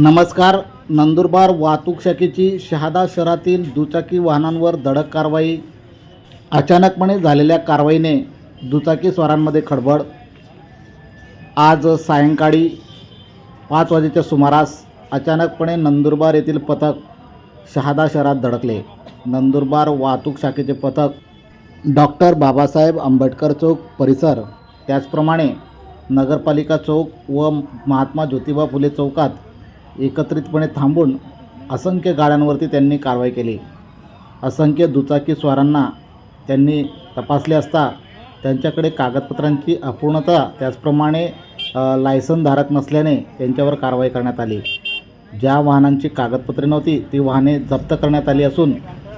नमस्कार नंदुरबार वाहतूक शाखेची शहादा शहरातील दुचाकी वाहनांवर धडक कारवाई. अचानकपणे झालेल्या कारवाईने दुचाकी स्वारांमध्ये खडबड. आज सायंकाळी पाच वाजेच्या सुमारास अचानकपणे नंदुरबार येथील पथक शहादा शहरात धडकले. नंदुरबार वाहतूक शाखेचे पथक डॉक्टर बाबासाहेब आंबेडकर चौक परिसर त्याचप्रमाणे नगरपालिका चौक व महात्मा ज्योतिबा फुले चौकात एकत्रितपणे थांबून असंख्य गाड्यांवरती त्यांनी कारवाई केली. असंख्य दुचाकी स्वारांना त्यांनी तपासले असता त्यांच्याकडे कागदपत्रांची अपूर्णता त्याचप्रमाणे लायसनधारक नसल्याने त्यांच्यावर कारवाई करण्यात आली. ज्या वाहनांची कागदपत्रे नव्हती ती वाहने जप्त करण्यात आली असून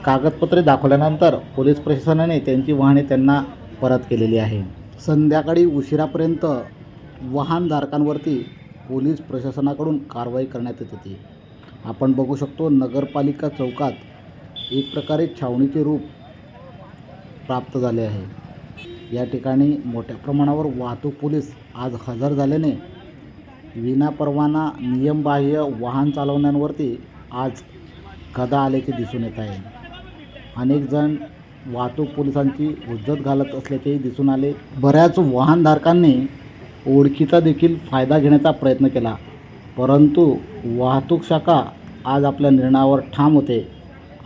कागदपत्रे दाखवल्यानंतर पोलीस प्रशासनाने त्यांची वाहने त्यांना परत केलेली आहे. संध्याकाळी उशिरापर्यंत वाहनधारकांवरती पोलीस प्रशासनाकडून कारवाई करण्यात येत होती. आपण बघू शकतो नगरपालिका चौकात एक प्रकारे छावणीचे रूप प्राप्त झाले आहे. या ठिकाणी मोठ्या प्रमाणावर वाहतूक पोलीस आज हजर झाल्याने विनापरवाना नियमबाह्य वाहन चालवण्यांवरती आज गदा आल्याचे दिसून येत आहे. अनेक जण वाहतूक पोलिसांची उज्जत घालत असल्याचेही दिसून आले. बऱ्याच वाहनधारकांनी ओळखीचा देखील फायदा घेण्याचा प्रयत्न केला. परंतु वाहतूक शाखा आज आपल्या निर्णयावर ठाम होते.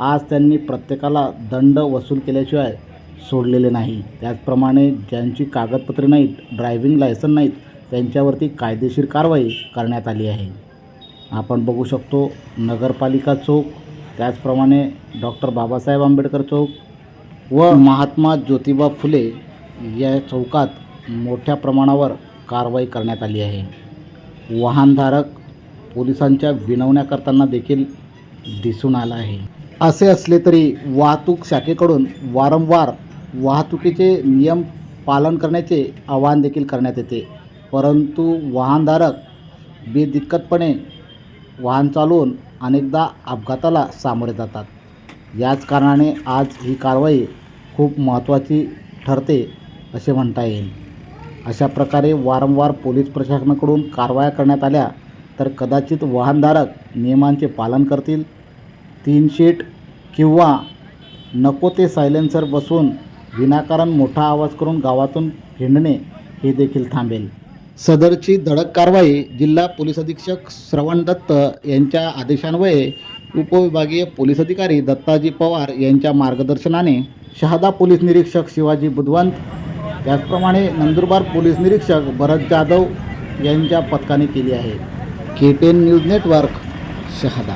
आज त्यांनी प्रत्येकाला दंड वसूल केल्याशिवाय सोडलेले नाही. त्याचप्रमाणे ज्यांची कागदपत्रे नाहीत ड्रायव्हिंग लायसन नाहीत त्यांच्यावरती कायदेशीर कारवाई करण्यात आली आहे. आपण बघू शकतो नगरपालिका चौक त्याचप्रमाणे डॉक्टर बाबासाहेब आंबेडकर चौक व महात्मा ज्योतिबा फुले या चौकात मोठ्या प्रमाणावर कारवाई करण्यात आली आहे. वाहनधारक पोलिसांच्या विनवण्या करताना देखील दिसून आला आहे. असे असले तरी वाहतूक शाखेकडून वारंवार वाहतुकीचे नियम पालन करण्याचे आवाहन देखील करण्यात येते. परंतु वाहनधारक बेदिक्कतपणे वाहन चालवून अनेकदा अपघाताला सामोरे जातात. याच कारणाने आज ही कारवाई खूप महत्त्वाची ठरते असे म्हणता येईल. अशा प्रकारे वारंवार पोलीस प्रशासनाकडून कारवाया करण्यात आल्या तर कदाचित वाहनधारक नियमांचे पालन करतील. तीन शीट किंवा नको ते सायलेन्सर बसून विनाकारण मोठा आवाज करून गावातून हिंडणे हे देखील थांबेल. सदरची धडक कारवाई जिल्हा पोलीस अधीक्षक श्रवण दत्त यांच्या आदेशान्वये उपविभागीय पोलीस अधिकारी दत्ताजी पवार यांच्या मार्गदर्शनाने शहादा पोलीस निरीक्षक शिवाजी बुधवंत त्याचप्रमाणे नंदुरबार पोलीस निरीक्षक भरत जाधव यांच्या पथकाने केली आहे. K ten news network Shahada.